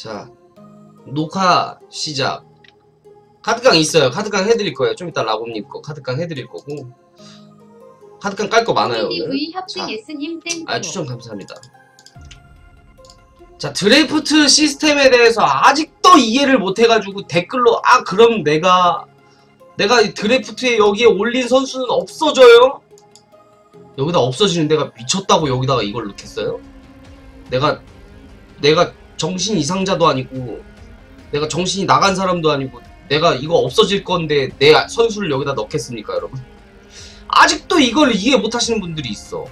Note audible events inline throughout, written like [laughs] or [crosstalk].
자, 녹화 시작. 카드깡 있어요. 카드깡 해드릴 거예요. 좀 이따 라곰님 거 카드깡 해드릴 거고. 카드깡 깔 거 많아요, 오늘. 자. 아, 추천 감사합니다. 자, 드래프트 시스템에 대해서 아직도 이해를 못 해가지고 댓글로, 아, 그럼 내가, 내가 이 드래프트에 여기에 올린 선수는 없어져요? 여기다 없어지는 데가 미쳤다고 여기다가 이걸 넣겠어요? 내가, 내가 정신 이상자도 아니고, 내가 정신이 나간 사람도 아니고, 내가 이거 없어질 건데, 내 선수를 여기다 넣겠습니까, 여러분? 아직도 이걸 이해 못 하시는 분들이 있어.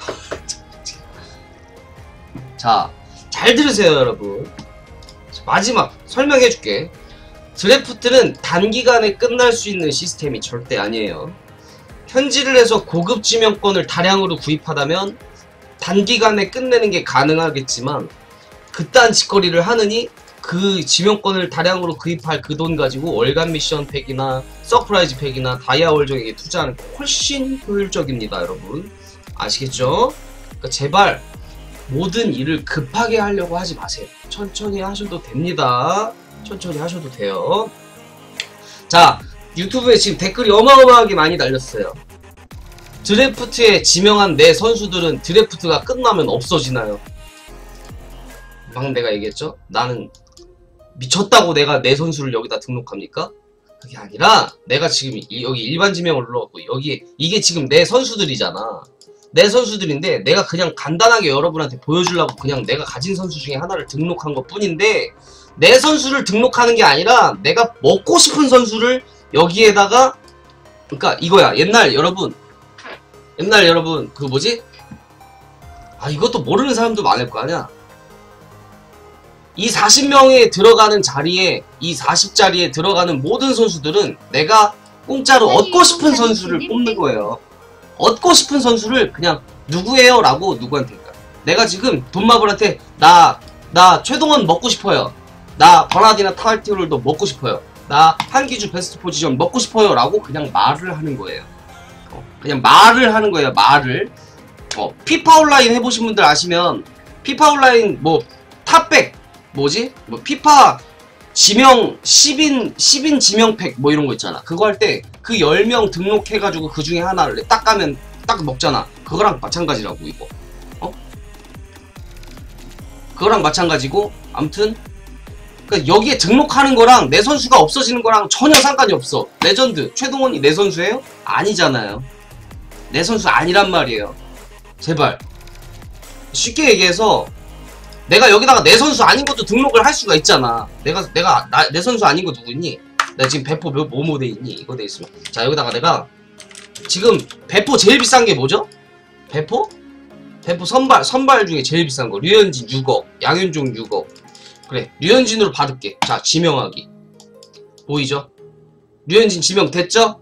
[laughs] 자, 잘 들으세요, 여러분. 마지막 설명해 줄게. 드래프트는 단기간에 끝날 수 있는 시스템이 절대 아니에요. 현질을 해서 고급 지명권을 다량으로 구입하다면 단기간에 끝내는 게 가능하겠지만 그딴 짓거리를 하느니 그 지명권을 다량으로 구입할 그 돈 가지고 월간 미션 팩이나 서프라이즈 팩이나 다이아 월정에게 투자하는 게 훨씬 효율적입니다, 여러분. 아시겠죠? 그러니까 제발 모든 일을 급하게 하려고 하지 마세요. 천천히 하셔도 됩니다. 천천히 하셔도 돼요. 자, 유튜브에 지금 댓글이 어마어마하게 많이 달렸어요. 드래프트에 지명한 내 선수들은 드래프트가 끝나면 없어지나요? 방금 내가 얘기했죠? 나는 미쳤다고 내가 내 선수를 여기다 등록합니까? 그게 아니라 내가 지금 이- 여기 일반 지명을 눌러갖고 여기 이게 지금 내 선수들이잖아. 내 선수들인데 내가 그냥 간단하게 여러분한테 보여주려고 그냥 내가 가진 선수 중에 하나를 등록한 것 뿐인데 내 선수를 등록하는 게 아니라 내가 먹고 싶은 선수를 여기에다가 그러니까 이거야 옛날 여러분 옛날 여러분 그 뭐지 아 이것도 모르는 사람도 많을 거 아니야 이 40명에 들어가는 자리에 이 40자리에 들어가는 모든 선수들은 내가 공짜로 얻고 싶은 선수를 뽑는 거예요 얻고 싶은 선수를 그냥 누구예요? 라고 누구한테 그러니까 내가 지금 돈마블한테 나, 나 최동원 먹고 싶어요. 나 버나디나 타알티올도 먹고 싶어요. 나 한기주 베스트 포지션 먹고 싶어요. 라고 그냥 말을 하는 거예요. 어, 그냥 말을 하는 거예요. 말을. 어, 피파 온라인 해보신 분들 아시면 피파 온라인 뭐 탑백 뭐지? 뭐 피파 지명 10인 10인 지명팩 뭐 이런 거 있잖아. 그거 할 때 그 10명 등록해가지고 그 중에 하나를 딱 가면 딱 먹잖아. 그거랑 마찬가지라고 이거. 어? 그거랑 마찬가지고 아무튼 그러니까 여기에 등록하는 거랑 내 선수가 없어지는 거랑 전혀 상관이 없어. 레전드 최동원이 내 선수예요? 아니잖아요. 내 선수 아니란 말이에요. 제발. 쉽게 얘기해서 내가 여기다가 내 선수 아닌 것도 등록을 할 수가 있잖아. 내가 내가 나, 내 선수 아닌 거 누구 있니? 나 지금 배포 뭐, 뭐뭐 돼 있니? 이거 돼 있으면 자 여기다가 내가 지금 배포 제일 비싼 게 뭐죠? 배포? 배포 선발 선발 중에 제일 비싼 거 류현진 6억 양현종 6억 그래 류현진으로 받을게 자 지명하기 보이죠? 류현진 지명 됐죠?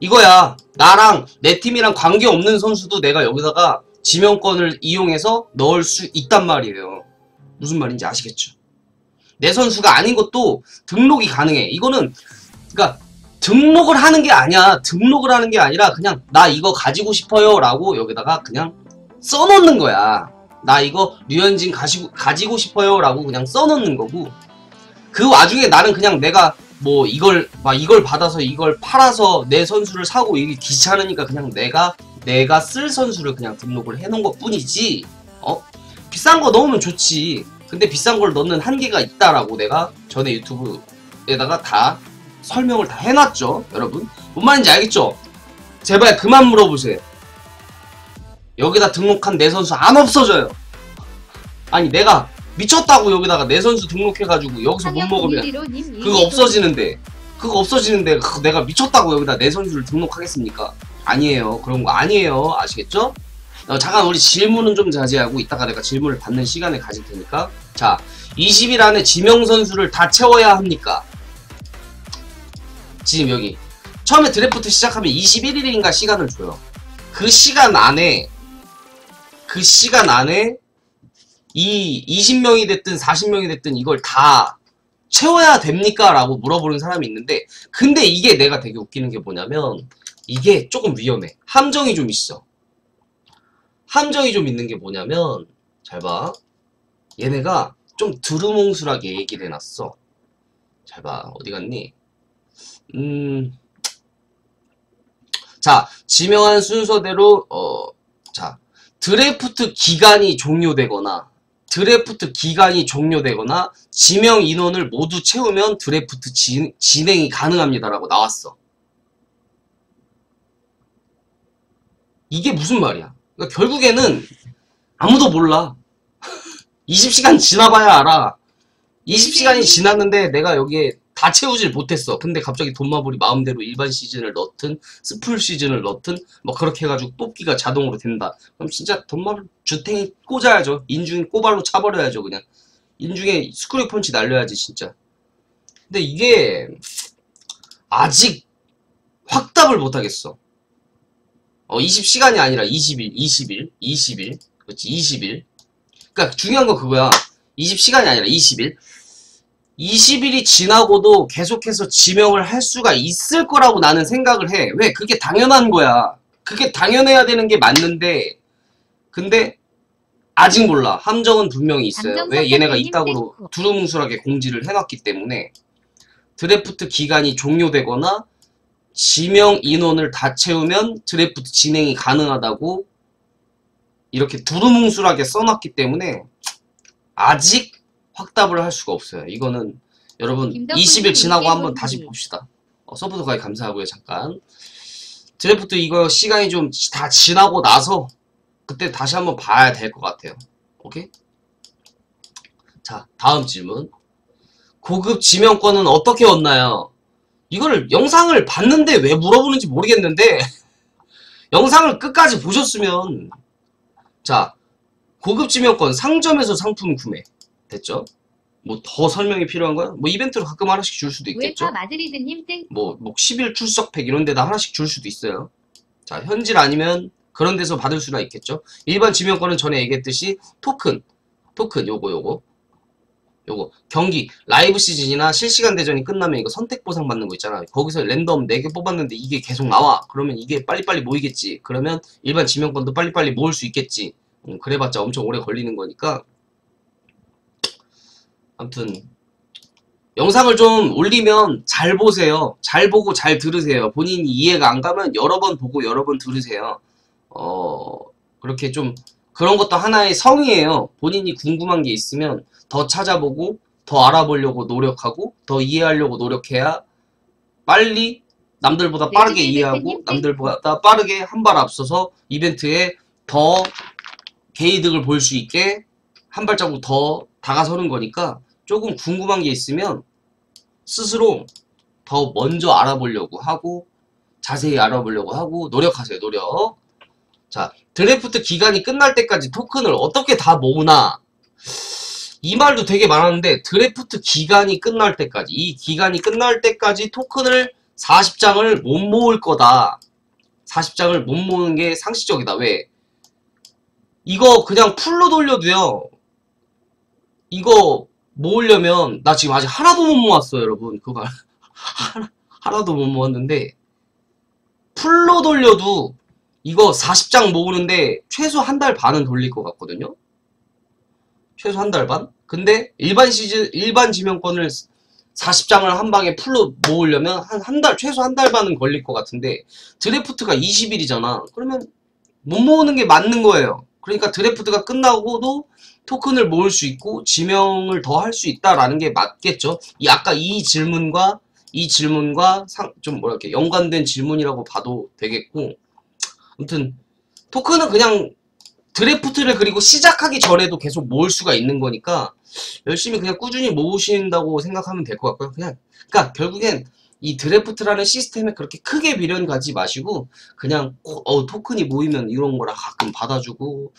이거야 나랑 내 팀이랑 관계없는 선수도 내가 여기다가 지명권을 이용해서 넣을 수 있단 말이에요 무슨 말인지 아시겠죠? 내 선수가 아닌 것도 등록이 가능해. 이거는 그러니까 등록을 하는 게 아니야. 등록을 하는 게 아니라 그냥 나 이거 가지고 싶어요 라고 여기다가 그냥 써놓는 거야. 나 이거 류현진 가시고, 가지고 싶어요 라고 그냥 써놓는 거고 그 와중에 나는 그냥 내가 뭐 이걸 막 이걸 받아서 이걸 팔아서 내 선수를 사고 이게 귀찮으니까 그냥 내가 내가 쓸 선수를 그냥 등록을 해놓은 것 뿐이지 어? 비싼 거 넣으면 좋지. 근데 비싼 걸 넣는 한계가 있다라고 내가 전에 유튜브에다가 다 설명을 다 해놨죠 여러분. 뭔 말인지 알겠죠? 제발 그만 물어보세요 여기다 등록한 내 선수 안 없어져요 아니 내가 미쳤다고 여기다가 내 선수 등록해가지고 여기서 못 먹으면 그거 없어지는데 그거 없어지는데 그 내가 미쳤다고 여기다 내 선수를 등록하겠습니까? 아니에요 그런 거 아니에요 아시겠죠? 어, 잠깐 우리 질문은 좀 자제하고 이따가 내가 질문을 받는 시간을 가질 테니까 자 20일 안에 지명 선수를 다 채워야 합니까? 지금 여기 처음에 드래프트 시작하면 21일인가 시간을 줘요 그 시간 안에 그 시간 안에 이 20명이 됐든 40명이 됐든 이걸 다 채워야 됩니까? 라고 물어보는 사람이 있는데 근데 이게 내가 되게 웃기는 게 뭐냐면 이게 조금 위험해 함정이 좀 있어 함정이 좀 있는 게 뭐냐면 잘 봐. 얘네가 좀 두루뭉술하게 얘기를 해놨어. 잘 봐. 어디 갔니? 음. 자, 지명한 순서대로, 어, 자, 드래프트 기간이 종료되거나, 드래프트 기간이 종료되거나, 지명 인원을 모두 채우면 드래프트 진, 진행이 가능합니다라고 나왔어. 이게 무슨 말이야? 그러니까 결국에는 아무도 몰라. [laughs] 20시간 지나봐야 알아. 20시간이 지났는데 내가 여기에 다 채우질 못했어. 근데 갑자기 돈마블이 마음대로 일반 시즌을 넣든 스풀 시즌을 넣든 뭐 그렇게 해가지고 뽑기가 자동으로 된다. 그럼 진짜 돈마블 주탱이 꽂아야죠. 인중에 꼬발로 차버려야죠 그냥. 인중에 스크류 펀치 날려야지 진짜. 근데 이게 아직 확답을 못하겠어. 어 20시간이 아니라 20일, 20일, 20일, 그렇지 20일. 그러니까 중요한 거 그거야. 20시간이 아니라 20일. 20일이 지나고도 계속해서 지명을 할 수가 있을 거라고 나는 생각을 해. 왜? 그게 당연한 거야. 그게 당연해야 되는 게 맞는데, 근데 아직 몰라. 함정은 분명히 있어요. 왜? 얘네가 이따구로. 두루뭉술하게 공지를 해놨기 때문에 드래프트 기간이 종료되거나 지명 인원을 다 채우면 드래프트 진행이 가능하다고 이렇게 두루뭉술하게 써놨기 때문에 아직 확답을 할 수가 없어요. 이거는 여러분 김덕훈 20일 지나고 님께 한번 다시 돈이. 봅시다. 어, 서포터 가기 감사하고요. 잠깐 드래프트 이거 시간이 좀 다 지나고 나서 그때 다시 한번 봐야 될 것 같아요. 오케이? 자 다음 질문 고급 지명권은 어떻게 얻나요? 이거를 영상을 봤는데 왜 물어보는지 모르겠는데 [laughs] 영상을 끝까지 보셨으면 자 고급 지명권 상점에서 상품 구매 됐죠? 뭐 더 설명이 필요한 거야? 뭐 이벤트로 가끔 하나씩 줄 수도 있겠죠? 우에파 마드리드님 땡 뭐, 뭐 10일 출석팩 이런 데다 하나씩 줄 수도 있어요. 자, 현질 아니면 그런 데서 받을 수나 있겠죠. 일반 지명권은 전에 얘기했듯이 토큰, 토큰 요거 요거 요거 경기 라이브 시즌이나 실시간 대전이 끝나면 이거 선택 보상 받는 거 있잖아. 거기서 랜덤 4개 뽑았는데 이게 계속 나와. 그러면 이게 빨리빨리 모이겠지. 그러면 일반 지명권도 빨리빨리 모을 수 있겠지. 음, 그래봤자 엄청 오래 걸리는 거니까. 아무튼 영상을 좀 올리면 잘 보세요. 잘 보고 잘 들으세요. 본인이 이해가 안 가면 여러 번 보고 여러 번 들으세요. 어, 그렇게 좀 그런 것도 하나의 성이에요. 본인이 궁금한 게 있으면 더 찾아보고 더 알아보려고 노력하고 더 이해하려고 노력해야 빨리 남들보다 네, 빠르게 선생님, 이해하고 선생님. 남들보다 빠르게 한 발 앞서서 이벤트에 더 개이득을 볼 수 있게 한 발자국 더 다가서는 거니까 조금 궁금한 게 있으면 스스로 더 먼저 알아보려고 하고 자세히 알아보려고 하고 노력하세요 노력. 자 드래프트 기간이 끝날 때까지 토큰을 어떻게 다 모으나. 이 말도 되게 많았는데 드래프트 기간이 끝날 때까지 이 기간이 끝날 때까지 토큰을 40장을 못 모을 거다. 40장을 못 모으는 게 상식적이다. 왜? 이거 그냥 풀로 돌려도요. 이거 모으려면 나 지금 아직 하나도 못 모았어요 여러분. 그거 알- 하나, 하나도 못 모았는데 풀로 돌려도 이거 40장 모으는데 최소 한 달 반은 돌릴 것 같거든요. 최소 한 달 반? 근데 일반 시즌 일반 지명권을 40장을 한 방에 풀로 모으려면 한 한 달 최소 한 달 반은 걸릴 것 같은데 드래프트가 20일이잖아. 그러면 못 모으는 게 맞는 거예요. 그러니까 드래프트가 끝나고도 토큰을 모을 수 있고 지명을 더 할 수 있다라는 게 맞겠죠. 이 아까 이 질문과 이 질문과 상, 좀 뭐랄까 연관된 질문이라고 봐도 되겠고 아무튼 토큰은 그냥 드래프트를 그리고 시작하기 전에도 계속 모을 수가 있는 거니까 열심히 그냥 꾸준히 모으신다고 생각하면 될 것 같고요. 그냥 그러니까 결국엔 이 드래프트라는 시스템에 그렇게 크게 미련 가지 마시고 그냥 어 토큰이 모이면 이런 거라 가끔 받아주고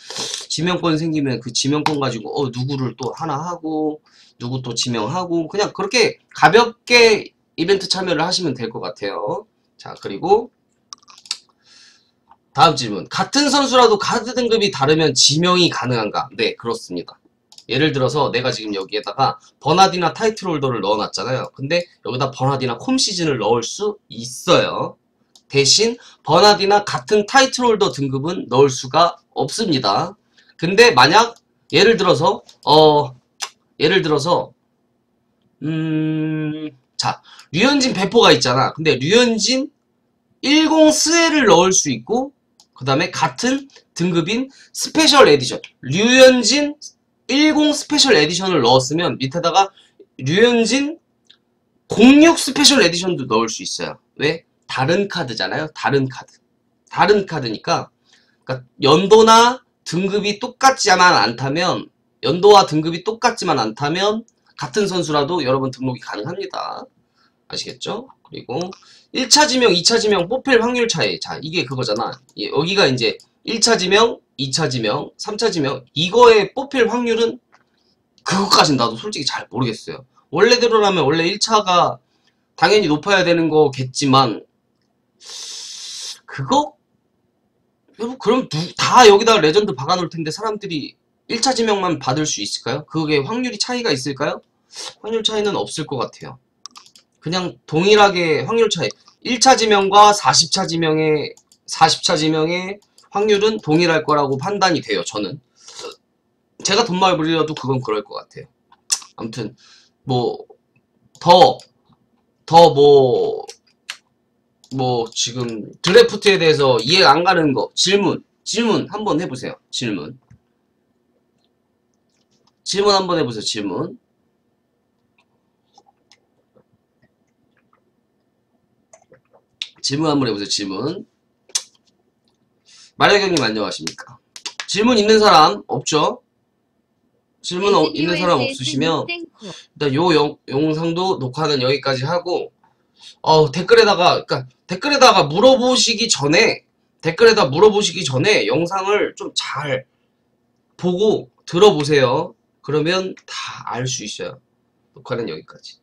지명권 생기면 그 지명권 가지고 어 누구를 또 하나 하고 누구 또 지명하고 그냥 그렇게 가볍게 이벤트 참여를 하시면 될 것 같아요. 자 그리고 다음 질문 같은 선수라도 카드 등급이 다르면 지명이 가능한가? 네 그렇습니다. 예를 들어서 내가 지금 여기에다가 버나디나 타이틀 홀더를 넣어놨잖아요. 근데 여기다 버나디나 콤 시즌을 넣을 수 있어요. 대신 버나디나 같은 타이틀 홀더 등급은 넣을 수가 없습니다. 근데 만약 예를 들어서 어 예를 들어서 음자 류현진 배포가 있잖아. 근데 류현진 10 스웨를 넣을 수 있고 그 다음에 같은 등급인 스페셜 에디션 류현진 10 스페셜 에디션을 넣었으면 밑에다가 류현진 06 스페셜 에디션도 넣을 수 있어요. 왜? 다른 카드잖아요. 다른 카드. 다른 카드니까 그러니까 연도나 등급이 똑같지만 않다면 연도와 등급이 똑같지만 않다면 같은 선수라도 여러분 등록이 가능합니다. 아시겠죠? 그리고 1차 지명, 2차 지명 뽑힐 확률 차이. 자, 이게 그거잖아. 예, 여기가 이제 1차 지명, 2차 지명, 3차 지명. 이거의 뽑힐 확률은 그것까진 나도 솔직히 잘 모르겠어요. 원래대로라면 원래 1차가 당연히 높아야 되는 거겠지만 그거 여러분 그럼 누, 다 여기다 레전드 박아놓을 텐데 사람들이 1차 지명만 받을 수 있을까요? 그게 확률이 차이가 있을까요? 확률 차이는 없을 것 같아요. 그냥 동일하게 확률 차이 1차 지명과 40차 지명의 40차 지명의 확률은 동일할 거라고 판단이 돼요. 저는 제가 돈 많이 벌려도 그건 그럴 것 같아요. 아무튼 뭐 더 더 뭐 뭐 지금 드래프트에 대해서 이해 안 가는 거 질문 질문 한번 해보세요. 질문 질문 한번 해보세요. 질문 질문 한번 해보세요. 질문 마력경님 안녕하십니까? 질문 있는 사람 없죠? 질문 어- 있는 사람 없으시면 일단 요 영, 영상도 녹화는 여기까지 하고 어, 댓글에다가 그러니까 댓글에다가 물어보시기 전에 댓글에다 물어보시기 전에 영상을 좀 잘 보고 들어보세요. 그러면 다 알 수 있어요. 녹화는 여기까지.